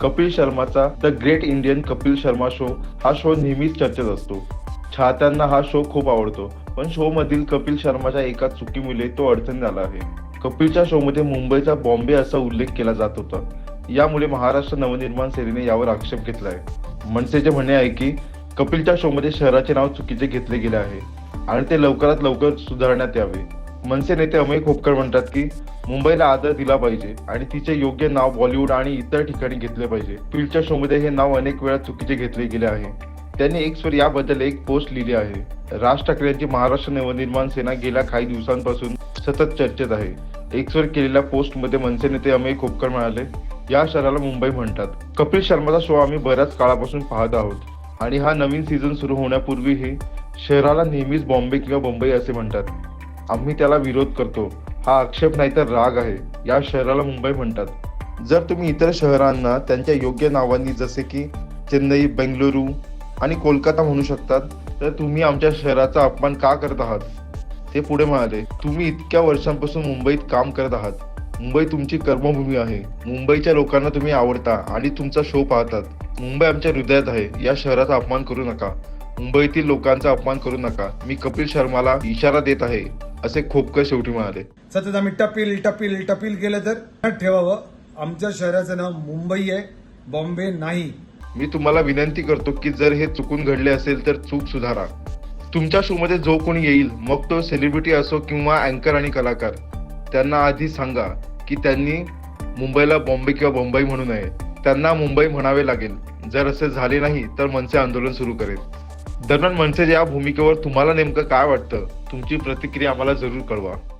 कपिल शर्माचा the great Indian Kapil Sharma show हा show नेहमीच चर्चेत असतो. चाहत्यांना हा शो खूप आवडतो. पण शो मधील कपिल शर्माच्या एका चुकीमुळे तो अडचण झाला आहे. कपिलच्या शो मध्ये मुंबईचा बॉम्बे असा उल्लेख केला जात होता. यामुळे महाराष्ट्र नवनिर्माण सेनेने यावर आक्षेप घेतला आहे. मनसेचे म्हणणे आहे की कपिलच्या शो मध्ये शहराचे नाव चुकीचे घेतले गेले आहे. आणि ते लवकरात लवकर सुधारण्यात यावे. मनसे नेते अमय खोपकर म्हणतात की मुंबईला आदर दिला पाहिजे आणि तिचे योग्य नाव बॉलिवूड आणि इतर ठिकाणी घेतले पाहिजे. फिल्डच्या शोमध्ये हे नाव अनेक वेळा चुकीचे घेतले गेले आहे. त्यांनी एक्सवर याबद्दल एक पोस्ट लिहिली आहे. राज ठाकरे यांची महाराष्ट्र नवनिर्माण सेना गेल्या काही दिवसांपासून सतत चर्चेत आहे. एक्सवर केलेल्या पोस्टमध्ये मनसे नेते अमय खोपकर म्हणाले या शहराला मुंबई म्हणतात. कपिल शर्माचा शो आम्ही बऱ्याच काळापासून पाहत आहोत. आणि हा नवीन सीझन सुरू होण्यापूर्वीही शहराला नेहमीच बॉम्बे किंवा मुंबई असे म्हणतात. आम्ही त्याला विरोध करतो. हा आक्षेप नाही तर राग आहे. या शहराला मुंबई म्हणतात. जर तुम्ही इतर शहरांना त्यांच्या योग्य नावांनी जसे की चेन्नई बेंगलुरू आणि कोलकाता म्हणू शकतात तर तुम्ही आमच्या शहराचा अपमान का करत आहात? ते पुढे म्हणाले तुम्ही इतक्या वर्षांपासून मुंबईत काम करत आहात. मुंबई तुमची कर्मभूमी आहे. मुंबईच्या लोकांना तुम्ही आवडता आणि तुमचा शो पाहतात. मुंबई आमच्या हृदयात आहे. या शहराचा अपमान करू नका. मुंबईतील लोकांचा अपमान करू नका. मी कपिल शर्माला इशारा देत आहे. असे खोपकर शेवटी म्हणाले. सतत आम्ही टपील टपील टपील केलं तर ठेवावं. आमच्या शहराचं नाव मुंबई आहे बॉम्बे नाही. मी तुम्हाला विनंती करतो की जर हे चुकून घडले असेल तर चूक सुधारा. तुमच्या शोमध्ये जो कोणी येईल मग तो सेलिब्रिटी असो किंवा अँकर आणि कलाकार त्यांना आधी सांगा की त्यांनी मुंबईला बॉम्बे किंवा बंबई म्हणू नये. त्यांना मुंबई म्हणावे लागेल. जर असे झाले नाही तर मनसे आंदोलन सुरू करेल. दरम्यान मनसेच्या या भूमिकेवर तुम्हाला नेमकं काय वाटतं? तुमची प्रतिक्रिया आम्हाला जरूर कळवा.